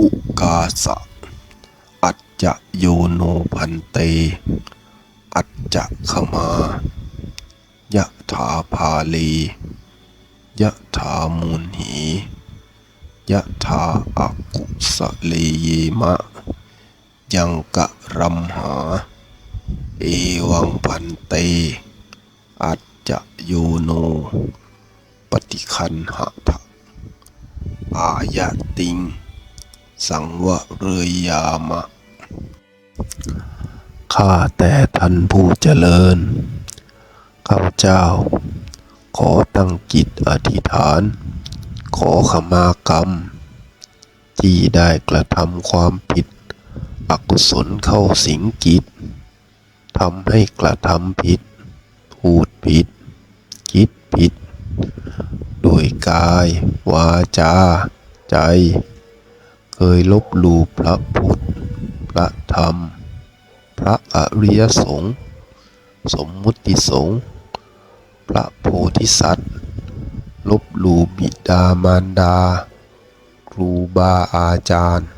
อุกาสะ อัจจะโยโนพันเต อัจจะขมายะถาภาลียะถามุนหียะถาอากุสเลเยมะ ยังกะรัมหา เอวังพันเต อัจจะโยโน ปฏิคันหะทะอายะติง สังวะเรยยามะ ข้าแต่ท่านผู้เจริญ ข้าพเจ้า ขอตั้งจิตอธิษฐาน ขอขมากรรม ที่ได้กระทำความผิด อกุศลเข้าสิงจิตทำให้กระทำผิด พูดผิด คิดผิด โดยกาย วาจา ใจ เคยลบหลู่พระพุทธ พระธรรม พระอริยสงฆ์ สมมุติสงฆ์ พระโพธิสัตว์ ลบหลู่บิดามารดา ครูบาอาจารย์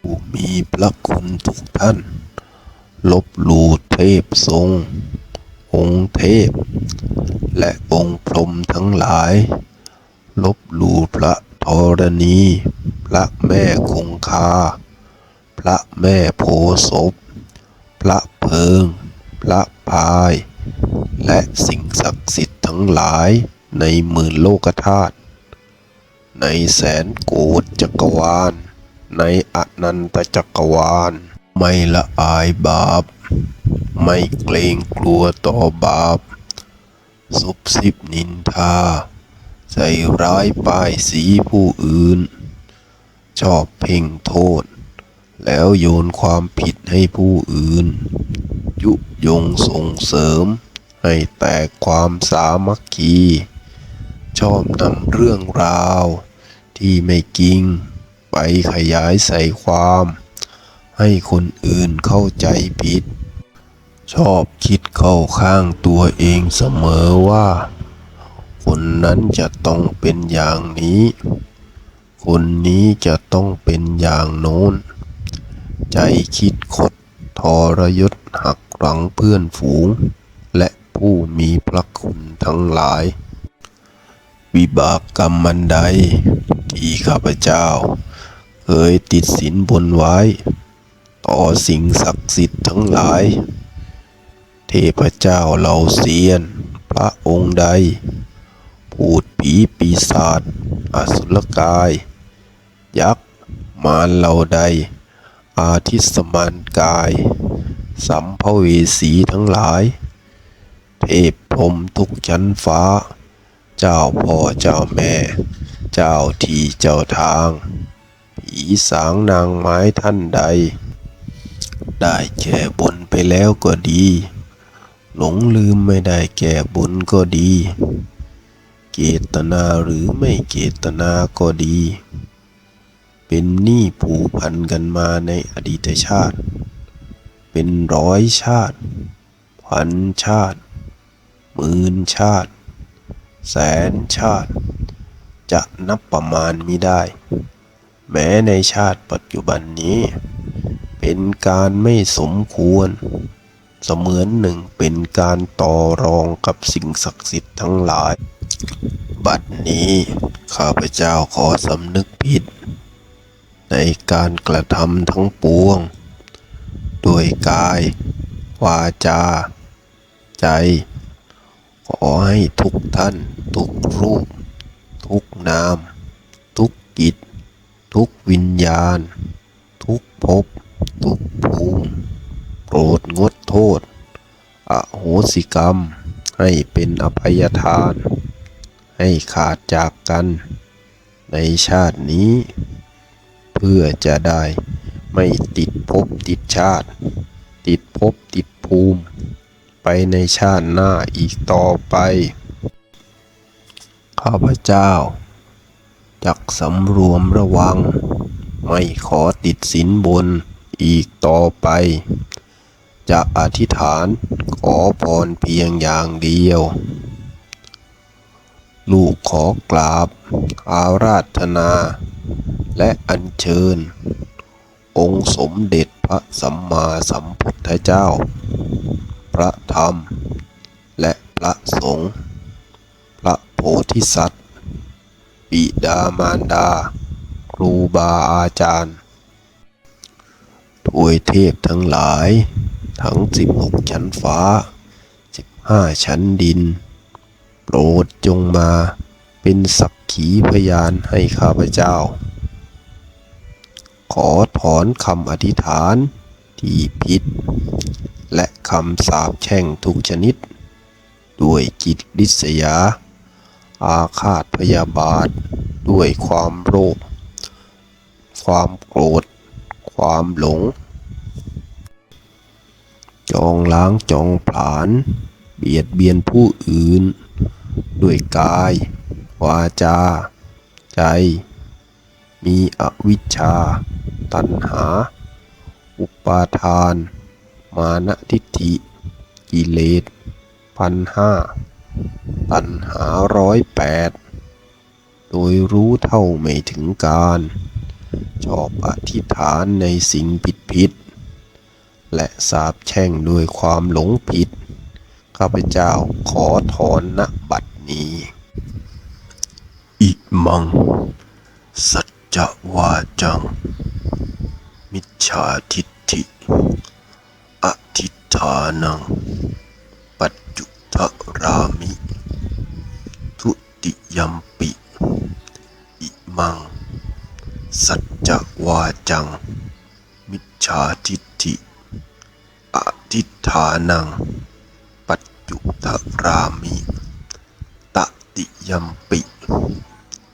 ผู้มีพระคุณทุกท่าน ลบหลู่เทพทรง องค์เทพ และองค์พรหมทั้งหลาย ลบหลู่พระธรณี พระแม่คงคา พระแม่โพศพ พระเพิง พระพาย และสิ่งศักดิ์สิทธิ์ทั้งหลายในหมื่นโลกธาตุ ในแสนโกฏจักรวาล ในอนันตจักรวาล ไม่ละอายบาป ไม่เกรงกลัวต่อบาปซุบซิบนินทา ใส่ร้ายป้ายสีผู้อื่น ชอบเพ่งโทษ แล้วโยนความผิดให้ผู้อื่น ยุยงส่งเสริม ให้แตกความสามัคคี ชอบนำเรื่องราว ที่ไม่จริง ไปขยายใส่ความ ให้คนอื่นเข้าใจผิด ชอบคิดเข้าข้างตัวเองเสมอว่า คนนั้นจะต้องเป็นอย่างนี้ คนนี้จะต้องเป็นอย่างโน้น ใจคิดคดทรยศหักหลังเพื่อนฝูง และผู้มีพระคุณทั้งหลาย วิบากกรรมมันใด ที่ข้าพเจ้า เคยติดสินบนไว้ ต่อสิ่งศักดิ์สิทธิ์ทั้งหลาย เทพเจ้าเหล่าเซียน พระองค์ใด พูดผีปีศาจอสุรกาย ยักษ์ มารเหล่าใด อาทิสมานกาย สัมภเวสีทั้งหลาย เทพพรมทุกชั้นฟ้า เจ้าพ่อเจ้าแม่ เจ้าที่เจ้าทาง ผีสางนางไม้ท่านใด ได้แก่บนไปแล้วก็ดี หลงลืมไม่ได้แก่บุญก็ดีเกตนาหรือไม่เกตนาก็ดี เป็นหนี้ผูกพันกันมาในอดีตชาติ เป็นร้อยชาติ พันชาติหมื่นชาติ แสนชาติ จะนับประมาณมิได้ แม้ในชาติปัจจุบันนี้ เป็นการไม่สมควร เสมือนหนึ่งเป็นการต่อรองกับสิ่งศักดิ์สิทธิ์ทั้งหลาย บัดนี้ข้าพเจ้าขอสำนึกผิด ในการกระทำทั้งปวงด้วยกาย วาจา ใจ ขอให้ทุกท่าน ทุกรูป ทุกนาม ทุกกิจ ทุกวิญญาณ ทุกภพ ทุกภูมิ โปรดงดโทษ อโหสิกรรม ให้เป็นอภัยทาน ให้ขาดจากกัน ในชาตินี้ พื่อจะได้ไม่ติดภพติดชาติ ติดภพติดภูมิ ไปในชาติหน้าอีกต่อไป ข้าพเจ้าจักสำรวมระวัง ไม่ขอติดสินบนอีกต่อไปจะอธิษฐานขอพรเพียงอย่างเดียว ลูกขอกราบอาราธนา และอัญเชิญ องค์สมเด็จพระสัมมาสัมพุทธเจ้า พระธรรม และพระสงฆ์พระโพธิสัตว์บิดามารดา ครูบาอาจารย์ทวยเทพทั้งหลาย ทั้งสิบหกชั้นฟ้าสิบห้าชั้นดิน โปรดจงมาเป็นสักขีพยานให้ข้าพเจ้า ขอถอนคำอธิษฐานที่ผิด และคำสาปแช่งทุกชนิด ด้วยจิตลิษยา อาฆาตพยาบาท ด้วยความโลภความโกรธ ความหลง จองล้างจองผลาญเบียดเบียนผู้อื่น ด้วยกาย วาจา ใจ มีอวิชชา ตัณหา อุปาทาน มานะทิฏฐิ กิเลสพันห้าตัณหาร้อยแปดโดยรู้เท่าไม่ถึงการ ชอบอธิษฐานในสิ่งผิดผิด และสาบแช่งด้วยความหลงผิด ข้าพเจ้าขอถอนณบัดนี้ อิมัง สั จจวาจัง มิจฉาทิฏฐิ อธิฐานัง ปัจจุทรามิ ทุติยัมปิ อิมัง สัจจวาจัง มิจฉาทิฏฐิ อธิฐานัง ปัจจุทรามิ ตติยัมปิ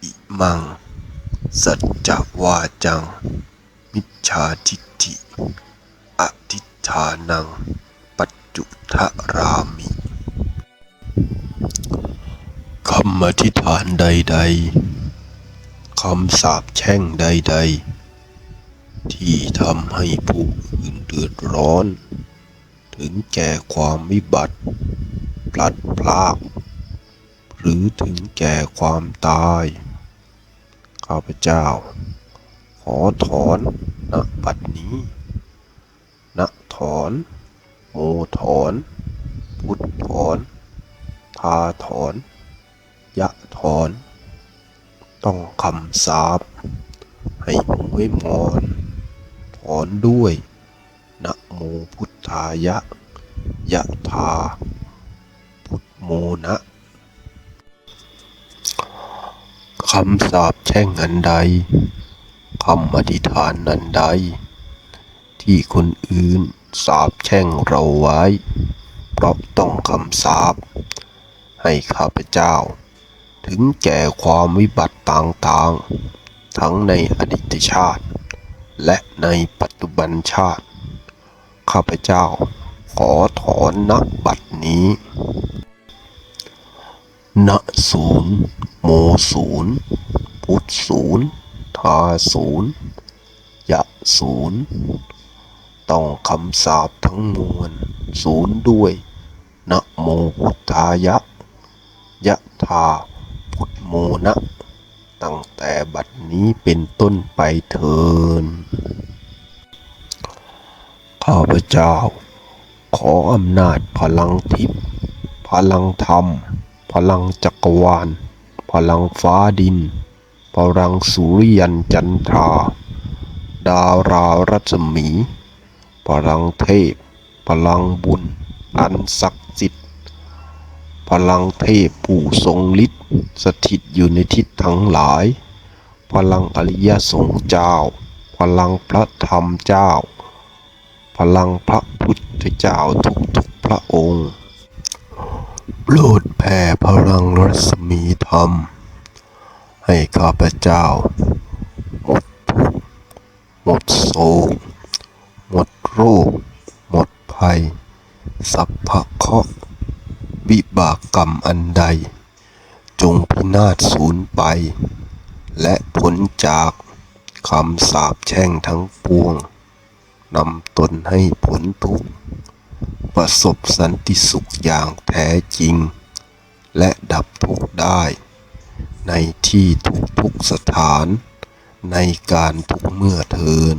อิมัง สัจจวาจัง มิจฉาทิฏฐิอธิฐานัง ปัจจุทรามิคำอธิษฐานใด ๆ คำสาปแช่งใด ๆ ที่ทำให้ผู้อื่นเดือดร้อน ถึงแก่ความวิบัติพลัดพราก หรือถึงแก่ความตาย ข้าพเจ้า ขอถอนณบัดนี้ณถอนโมถอน พุทธถอนพาถอนยะถอน ต้องคำสาปให้หวยมอน ถอนด้วยนะโมพุทธายะ ยะธาพุทโมนะ คำสาปแช่งอันใด คำอธิษฐานอันใด ที่คนอื่นสาปแช่งเราไว้ เพราะต้องคำสาปให้ข้าพเจ้า ถึงแก่ความวิบัติต่างๆ ทั้งในอดีตชาติ และในปัจจุบันชาติ ข้าพเจ้าขอถอนนักบัดนี้ณศูนย์ โมศูนย์พุทธศูนย์ทาศูนย์ยะศูนย์ต้องคำสาปทั้งมวล ศูนย์ด้วยนะโมพุทธายะ ยะธาพุทโมนะ ตั้งแต่บัดนี้เป็นต้นไปเถินข้าพเจ้า ขออำนาจพลังทิพย์พลังธรรม พลังจักรวาล พลังฟ้าดิน พลังสุริยันจันทรา ดารารัศมี พลังเทพ พลังบุญ อันศักดิ์สิทธิ์ พลังเทพผู้ทรงฤทธิ์สถิตอยู่ในทิศทั้งหลาย พลังอริยสงฆ์เจ้า พลังพระธรรมเจ้า พลังพระพุทธเจ้าทุกๆพระองค์โปรดแผ่พลังรัศมี ธรรม ให้ข้าพเจ้า หมดทุกข์หมดโศกหมดโรค หมดภัย สัพพะเคราะห์วิบากกรรมอันใด จงพินาศสูญไป และพ้นจากคำสาปแช่งทั้งปวงนำตนให้พ้นทุกประสบสันติสุขอย่างแท้จริง และดับทุกข์ได้ ในที่ทุกทุกสถาน ในการทุกเมื่อเทิน